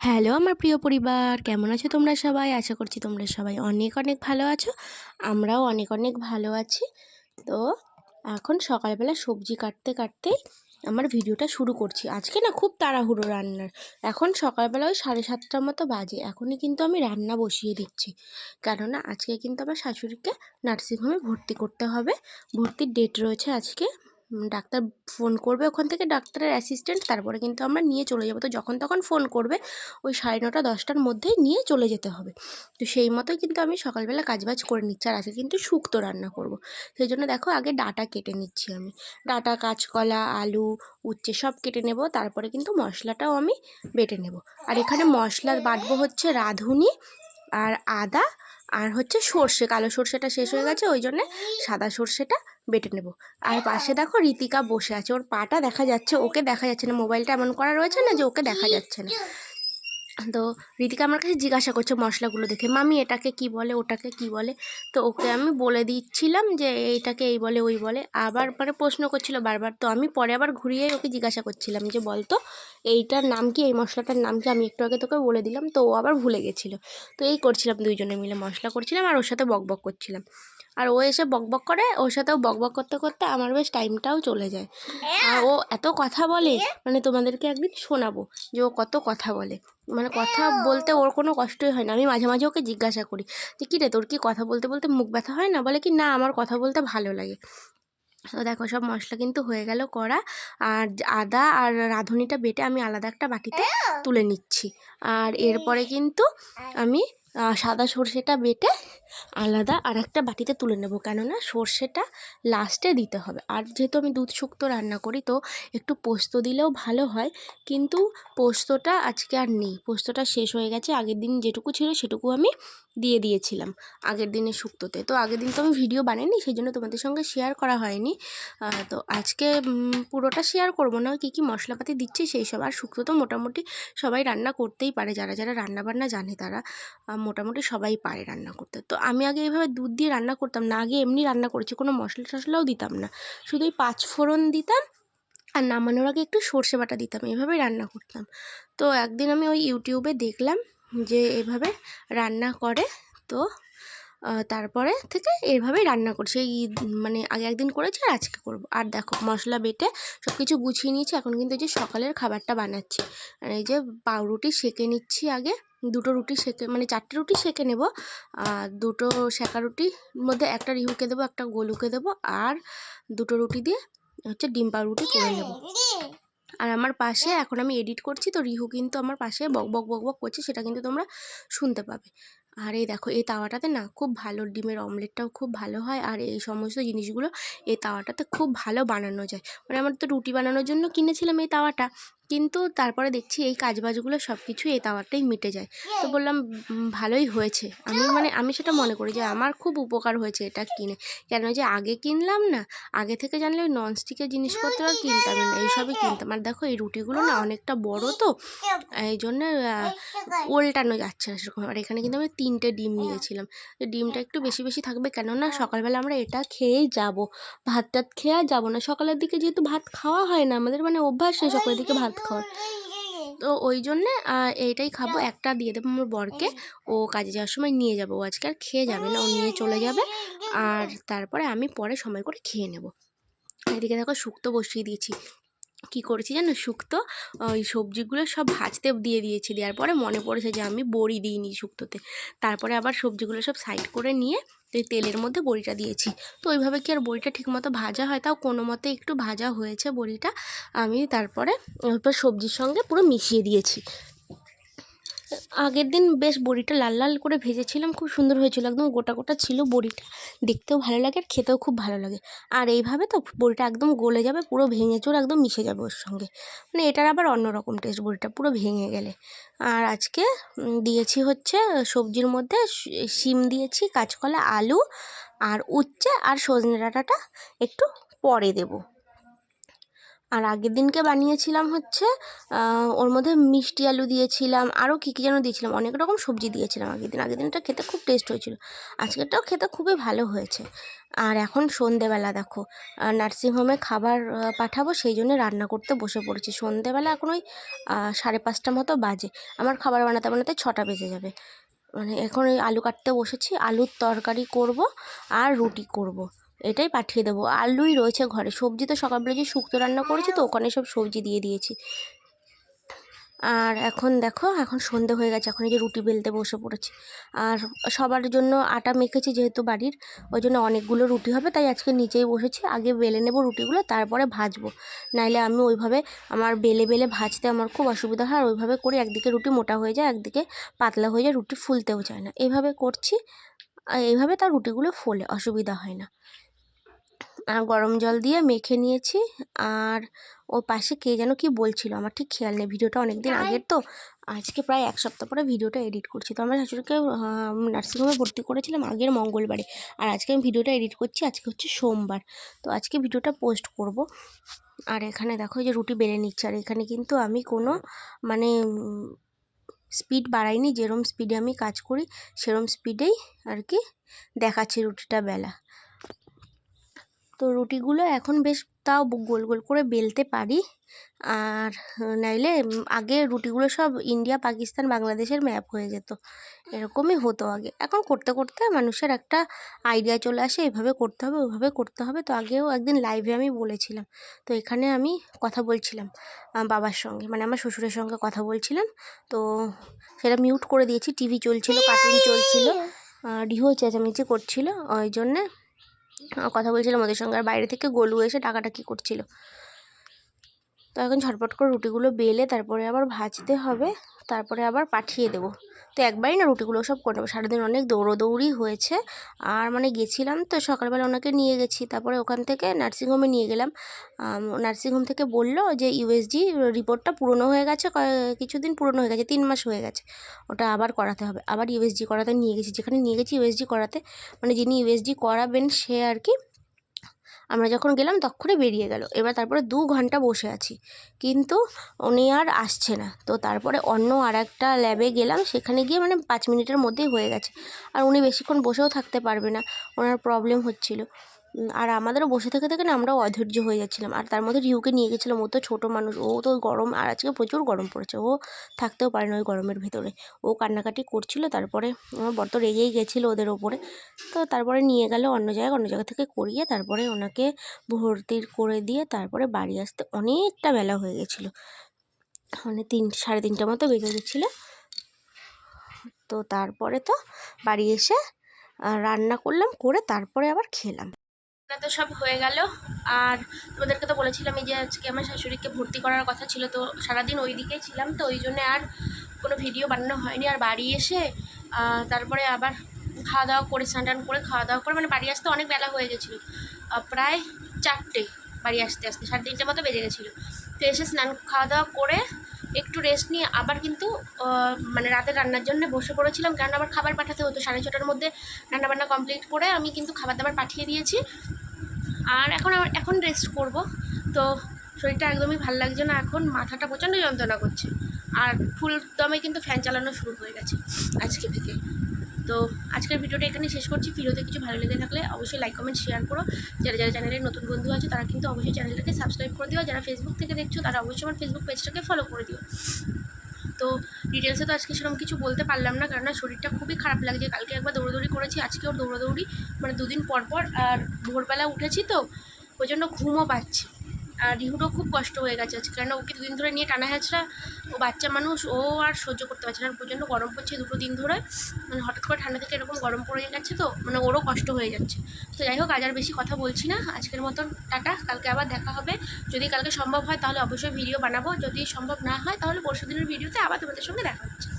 Hello আমার প্রিয় পরিবার, কেমন আছো তোমরা সবাই? আশা করছি তোমরা সবাই অনেক অনেক ভালো আছো, আমরাও অনেক অনেক ভালো আছি। তো এখন সকালবেলা সবজি কাটতে কাটতেই আমার ভিডিওটা শুরু করছি। আজকে না খুব তাড়াহুড়ো রান্নার। এখন সকালবেলা ওই সাড়ে সাতটার মতো বাজে, এখনই কিন্তু আমি রান্না বসিয়ে দিচ্ছি। কেননা আজকে কিন্তু আমার শাশুড়িকে নার্সিংহোমে ভর্তি করতে হবে। ভর্তির ডেট রয়েছে আজকে ডাক্তার ফোন করবে ওখান থেকে, ডাক্তারের অ্যাসিস্ট্যান্ট তারপরে কিন্তু আমরা নিয়ে চলে যাব। তো যখন তখন ফোন করবে, ওই সাড়ে নটা, দশটার মধ্যেই নিয়ে চলে যেতে হবে। তো সেই মতোই কিন্তু আমি সকালবেলা কাজবাজ করে নিচ্ছি আর আজকে কিন্তু শুক্তো রান্না করব। সেই জন্য দেখো আগে ডাটা কেটে নিচ্ছি আমি। ডাটা, কাঁচকলা, আলু, উচ্ছে সব কেটে নেব, তারপরে কিন্তু মশলাটাও আমি বেটে নেব। আর এখানে মশলা বাটবো হচ্ছে রাঁধুনি আর আদা আর হচ্ছে সর্ষে। কালো সর্ষেটা শেষ হয়ে গেছে, ওই জন্যে সাদা সর্ষেটা বেটে নেব। আর পাশে দেখো রীতিকা বসে আছে। ওর পাটা দেখা যাচ্ছে, ওকে দেখা যাচ্ছে না। মোবাইলটা এমন করা রয়েছে না যে ওকে দেখা যাচ্ছে না। তো রীতিকা আমার কাছে জিজ্ঞাসা করছে মশলাগুলো দেখে, মামি, এটাকে কি বলে? ওটাকে কি বলে? তো ওকে আমি বলে দিচ্ছিলাম যে, এইটাকে এই বলে, ওই বলে। আবার পরে প্রশ্ন করছিল বারবার। তো আমি পরে আবার ঘুরিয়ে ওকে জিজ্ঞাসা করছিলাম যে, বলতো, এইটার নাম কি? এই মশলাটার নাম কি? আমি একটু আগে তোকে বলে দিলাম, তো ও আবার ভুলে গেছিল। তো এই করছিলাম দুইজনে মিলে, মশলা করছিলাম আর ওর সাথে বক বক করছিলাম। আর ও এসে বক বক করে ওর সাথেও বক বক করতে করতে আমার বেশ টাইমটাও চলে যায়। আর ও এত কথা বলে মানে তোমাদেরকে একদিন শোনাবো যে ও কত কথা বলে। মানে কথা বলতে ওর কোনো কষ্টই হয় না। আমি মাঝে মাঝে ওকে জিজ্ঞাসা করি যে কী রে তোর কি কথা বলতে বলতে মুখ ব্যথা হয় না? বলে কি না আমার কথা বলতে ভালো লাগে। তো দেখো সব মশলা কিন্তু হয়ে গেল করা আর আদা আর রাঁধুনিটা বেটে আমি আলাদা একটা বাটিতে তুলে নিচ্ছি। আর এরপরে কিন্তু আমি সাদা সর্ষেটা বেটে আলাদা আর একটা বাটিতে তুলে নেব। কেননা সর্ষেটা লাস্টে দিতে হবে। আর যেহেতু আমি দুধ শুক্তো রান্না করি, তো একটু পোস্ত দিলেও ভালো হয়। কিন্তু পোস্তটা আজকে আর নেই। পোস্তটা শেষ হয়ে গেছে। আগের দিন যেটুকু ছিল সেটুকু আমি দিয়ে দিয়েছিলাম আগের দিনের শুক্তোতে। তো আগের দিন তো আমি ভিডিও বানাইনি, সেই জন্য তোমাদের সঙ্গে শেয়ার করা হয়নি। তো আজকে পুরোটা শেয়ার করব না। কী কী মশলাপাতি দিচ্ছি সেই সব। আর শুক্তো তো মোটামুটি সবাই রান্না করতেই পারে। যারা যারা রান্নাবান্না জানে তারা। মোটামুটি সবাই পারে রান্না করতে। তো আমি আগে এভাবে দুধ দিয়ে রান্না করতাম না, আগে এমনি রান্না করেছি, কোনো মশলা টশলাও দিতাম না। শুধু ওই পাঁচ ফোড়ন দিতাম আর নামানোর আগে একটু সর্ষে বাটা দিতাম, এভাবেই রান্না করতাম। তো একদিন আমি ওই ইউটিউবে দেখলাম যে এভাবে রান্না করে। তো তারপরে থেকে এভাবেই রান্না করছি। এই মানে আগে একদিন করেছি আর আজকে করব। আর দেখো, মশলা বেটে সব কিছু গুছিয়ে নিয়েছি। এখন কিন্তু এই যে সকালের খাবারটা বানাচ্ছি। আর এই যে পাউরুটি সেঁকে নিচ্ছি আগে। দুটো রুটি সেঁকে মানে চারটে রুটি সেঁকে নেব। আর দুটো সেঁকা রুটির মধ্যে একটা রিহুকে দেবো, একটা গোলুকে দেবো আর দুটো রুটি দিয়ে হচ্ছে ডিম পাউরুটি করে নেব। আর আমার পাশে এখন আমি এডিট করছি, তো রিহু কিন্তু আমার পাশে বক বক বক বক করছে, সেটা কিন্তু তোমরা শুনতে পাবে। আর এই দেখো, এই তাওয়াটাতে না খুব ভালো ডিমের অমলেটটাও খুব ভালো হয় আর এই সমস্ত জিনিসগুলো এই তাওয়াটাতে খুব ভালো বানানো যায়। মানে আমার তো রুটি বানানোর জন্য কিনেছিলাম এই তাওয়াটা কিন্তু তারপরে দেখছি এই কাজবাজগুলো সব কিছু এই তাওয়াটাই মিটে যায়। তো বললাম ভালোই হয়েছে। আমি মানে আমি সেটা মনে করি যে আমার খুব উপকার হয়েছে এটা কিনে। কেন যে আগে কিনলাম না আগে থেকে জানলে ওই ননস্টিকের জিনিসপত্র আর কিনতাম না এইসবই কিনতাম। আর দেখো এই রুটিগুলো না অনেকটা বড় তো এই জন্য উল্টানো যাচ্ছে না সেরকম আর এখানে কিন্তু আমি তিনটে ডিম নিয়েছিলাম। ডিমটা একটু বেশি বেশি থাকবে কেননা সকালবেলা আমরা এটা খেয়েই যাব। ভাত টাত খেয়ে আর যাব না। সকালের দিকে যেহেতু ভাত খাওয়া হয় না আমাদের মানে অভ্যাস নেই সকালের দিকে ভাত খাওয়ার তো ওই জন্যে এইটাই খাব। একটা দিয়ে দেবো আমার বরকে। ও কাজে যাওয়ার সময় নিয়ে যাব। ও আজকে আর খেয়ে যাবে না। ও নিয়ে চলে যাবে। আর তারপরে আমি পরে সময় করে খেয়ে নেব। এদিকে দেখো শুক্তো বসিয়ে দিয়েছি। কী করেছি জানো? শুক্তো ওই সবজিগুলো সব ভাজতে দিয়ে দিয়েছি দেওয়ার পরে মনে পড়েছে যে আমি বড়ি দিইনি শুক্তোতে। তারপরে আবার সবজিগুলো সব সাইড করে নিয়ে এই তেলের মধ্যে বড়িটা দিয়েছি। তো ওইভাবে কি আর বড়িটা ঠিকমতো ভাজা হয়? তাও কোনো মতে একটু ভাজা হয়েছে বড়িটা। আমি তারপরে সবজির সঙ্গে পুরো মিশিয়ে দিয়েছি। আগের দিন বেশ বড়িটা লাল লাল করে ভেজেছিলাম, খুব সুন্দর হয়েছিল। একদম গোটা গোটা ছিল বড়িটা। দেখতেও ভালো লাগে আর খেতেও খুব ভালো লাগে। আর এইভাবে তো বড়িটা একদম গলে যাবে, পুরো ভেঙে চুর একদম মিশে যাবে ওর সঙ্গে। মানে এটার আবার অন্যরকম টেস্ট বড়িটা, পুরো ভেঙে গেলে। আর আজকে দিয়েছি হচ্ছে সবজির মধ্যে শিম দিয়েছি, কাঁচকলা, আলু, আর উচ্ছে, আর সজনে ডাঁটাটা একটু পরে দেবো। আর আগের দিনকে বানিয়েছিলাম হচ্ছে ওর মধ্যে মিষ্টি আলু দিয়েছিলাম, আরও কী কী যেন দিয়েছিলাম, অনেক রকম সবজি দিয়েছিলাম আগের দিন। আগের দিনটা খেতে খুব টেস্ট হয়েছিল। আজকেরটাও খেতে খুবই ভালো হয়েছে। আর এখন সন্ধেবেলা দেখো নার্সিংহোমে খাবার পাঠাবো, সেই জন্য রান্না করতে বসে পড়েছি। সন্ধেবেলা এখন ওই সাড়ে পাঁচটা মতো বাজে। আমার খাবার বানাতে বানাতে ছটা বেজে যাবে। মানে এখন ওই আলু কাটতে বসেছি, আলুর তরকারি করব আর রুটি করব। এটাই পাঠিয়ে দেবো। আলুই রয়েছে ঘরে। সবজি তো সকালবেলা যে শুক্তো রান্না করেছি তো, ওখানে সব সবজি দিয়ে দিয়েছি। আর এখন দেখো, এখন সন্ধে হয়ে গেছে। এখন এই যে রুটি বেলতে বসে পড়েছি। আর সবার জন্য আটা মেখেছি যেহেতু বাড়ির, ওই জন্য অনেকগুলো রুটি হবে, তাই আজকে নিচেই বসেছি। আগে বেলে নেব রুটিগুলো, তারপরে ভাজবো। নাইলে আমি ওইভাবে আমার বেলে বেলে ভাজতে আমার খুব অসুবিধা হয়, আর ওইভাবে করে একদিকে রুটি মোটা হয়ে যায়, একদিকে পাতলা হয়ে যায়, রুটি ফুলতেও চায় না। এইভাবে করছি এইভাবে তার রুটিগুলো ফোলে, অসুবিধা হয় না। গরম জল দিয়ে মেখে নিয়েছি। আর ও পাশে কে যেন কি বলছিল আমার ঠিক খেয়াল নেই ভিডিওটা অনেক দিন আগের তো। আজকে প্রায় এক সপ্তাহ পরে ভিডিওটা এডিট করছি। তো আমার শাশুড়িকে নার্সিংহোমে ভর্তি করেছিলাম আগের মঙ্গলবারে। আর আজকে আমি ভিডিওটা এডিট করছি আজকে হচ্ছে সোমবার। তো আজকে ভিডিওটা পোস্ট করব। আর এখানে দেখো যে রুটি বেড়ে নিচ্ছে। আর এখানে কিন্তু আমি কোনো মানে স্পিড বাড়াইনি যেরম স্পিডে আমি কাজ করি সেরম স্পিডেই আর কি দেখাচ্ছি রুটিটা বেলা। তো রুটিগুলো এখন বেশ তাও গোল গোল করে বেলতে পারি। আর নাইলে আগে রুটিগুলো সব ইন্ডিয়া, পাকিস্তান, বাংলাদেশের ম্যাপ হয়ে যেত। এরকমই হতো আগে। এখন করতে করতে মানুষের একটা আইডিয়া চলে আসে, এভাবে করতে হবে ওইভাবে করতে হবে। তো আগেও একদিন লাইভে আমি বলেছিলাম। তো এখানে আমি কথা বলছিলাম বাবার সঙ্গে মানে আমার শ্বশুরের সঙ্গে কথা বলছিলাম। তো সেটা মিউট করে দিয়েছি। টিভি চলছিল কার্টুন চলছিল। রিহো চেঁচামেচি করছিল, ওই জন্যে কথা বলছিলাম মোদের সঙ্গে। আর বাইরে থেকে গোলু এসে টাকাটাকি করছিল? তো এখন ঝটপট করে রুটিগুলো বেলে, তারপরে আবার ভাজতে হবে, তারপরে আবার পাঠিয়ে দেবো। তো একবারই না রুটিগুলো সব করে নেব। সারাদিন অনেক দৌড়োদৌড়ি হয়েছে। আর মানে গেছিলাম তো সকালবেলা ওনাকে নিয়ে গেছি। তারপরে ওখান থেকে নার্সিংহোমে নিয়ে গেলাম। নার্সিংহোম থেকে বলল যে ইউএসজি রিপোর্টটা পুরনো হয়ে গেছে কিছুদিন পুরনো হয়ে গেছে, তিন মাস হয়ে গেছে। ওটা আবার করাতে হবে। আবার ইউএসজি করাতে নিয়ে গেছি। যেখানে নিয়ে গেছি ইউএসজি করাতে মানে যিনি ইউএসজি করাবেন সে আর কি আমরা যখন গেলাম তখনই বেরিয়ে গেল। এবার তারপরে দু ঘণ্টা বসে আছি। কিন্তু উনি আর আসছে না। তো তারপরে অন্য আর একটা ল্যাবে গেলাম। সেখানে গিয়ে মানে পাঁচ মিনিটের মধ্যেই হয়ে গেছে। আর উনি বেশিক্ষণ বসেও থাকতে পারবে না। ওনার প্রবলেম হচ্ছিল। আর আমাদেরও বসে থেকে থেকে না আমরাও অধৈর্য হয়ে যাচ্ছিলাম। আর তার মধ্যে রিউকে নিয়ে গেছিলাম। ও তো ছোটো মানুষ। ও তো গরম, আর আজকে প্রচুর গরম পড়েছে। ও থাকতেও পারে না ওই গরমের ভেতরে। ও কান্নাকাটি করছিল, তারপরে আমার বর রেগেই গেছিল ওদের ওপরে। তো তারপরে নিয়ে গেল অন্য জায়গায়, অন্য জায়গা থেকে করিয়ে তারপরে ওনাকে ভর্তি করে দিয়ে তারপরে বাড়ি আসতে অনেকটা বেলা হয়ে গেছিল। মানে তিন, সাড়ে তিনটা মতো বেজে গেছিল। তো তারপরে তো বাড়ি এসে রান্না করলাম, করে তারপরে আবার খেলাম। রান্না তো সব হয়ে গেল। আর তোমাদেরকে তো বলেছিলাম এই যে আজকে আমার শাশুড়িকে ভর্তি করার কথা ছিল, তো সারাদিন ওই দিকেই ছিলাম, তো ওই জন্যে আর কোনো ভিডিও বানানো হয়নি। আর বাড়ি এসে তারপরে আবার খাওয়া দাওয়া করে স্নান করে খাওয়া দাওয়া করে মানে বাড়ি আসতে অনেক বেলা হয়ে গেছিল। প্রায় চারটে বাড়ি আসতে আসতে, সাড়ে তিনটে মতো বেজে গেছিল। তো এসে স্নান খাওয়া দাওয়া করে একটু রেস্ট নিয়ে আবার কিন্তু মানে রাতে রান্নার জন্য বসে পড়েছিলাম। কারণ আবার খাবার পাঠাতে হতো, সাড়ে ছটার মধ্যে রান্নাবান্না কমপ্লিট করে আমি কিন্তু খাবার দাবার পাঠিয়ে দিয়েছি। আর এখন এখন রেস্ট করব। তো শরীরটা একদমই ভালো লাগছে না এখন, মাথাটা প্রচণ্ড যন্ত্রণা করছে। আর ফুল দমে কিন্তু ফ্যান চালানো শুরু হয়ে গেছে আজকে থেকে। তো আজকের ভিডিওটা এখানে শেষ করছি। ভিডিওতে কিছু ভালো লেগে থাকলে অবশ্যই লাইক কমেন্ট শেয়ার করো। যারা যারা চ্যানেলের নতুন বন্ধু আছে, তারা কিন্তু অবশ্যই চ্যানেলটাকে সাবস্ক্রাইব করে দিও। যারা ফেসবুক থেকে দেখছ, তারা অবশ্যই আমার ফেসবুক পেজটাকে ফলো করে দিও। তো ডিটেলসে তো আজকে সেরকম কিছু বলতে পারলাম না। কারণ শরীরটা খুবই খারাপ লাগছে। কালকে একবার দৌড়াদৌড়ি করেছি আজকেও দৌড়াদৌড়ি মানে দুদিন পর পর আর ভোরবেলা উঠেছি তো, ওই জন্য ঘুমও পাচ্ছি। আর রিহুরও খুব কষ্ট হয়ে গেছে আজকে। কারণ ওকে দুদিন ধরে নিয়ে টানা হ্যাচড়া ও বাচ্চা মানুষ, ও আর সহ্য করতে পারছে না। প্রচণ্ড গরম পড়ছে দুটো দিন ধরে। মানে হঠাৎ করে ঠান্ডা থেকে এরকম গরম পড়ে গেছে তো মানে ওরও কষ্ট হয়ে যাচ্ছে। তো যাই হোক, আজ আর বেশি কথা বলছি না। আজকের মতন টাটা। কালকে আবার দেখা হবে। যদি কালকে সম্ভব হয়, তাহলে অবশ্যই ভিডিও বানাবো। যদি সম্ভব না হয়, তাহলে পরশু দিনের ভিডিওতে আবার তোমাদের সঙ্গে দেখা হচ্ছে।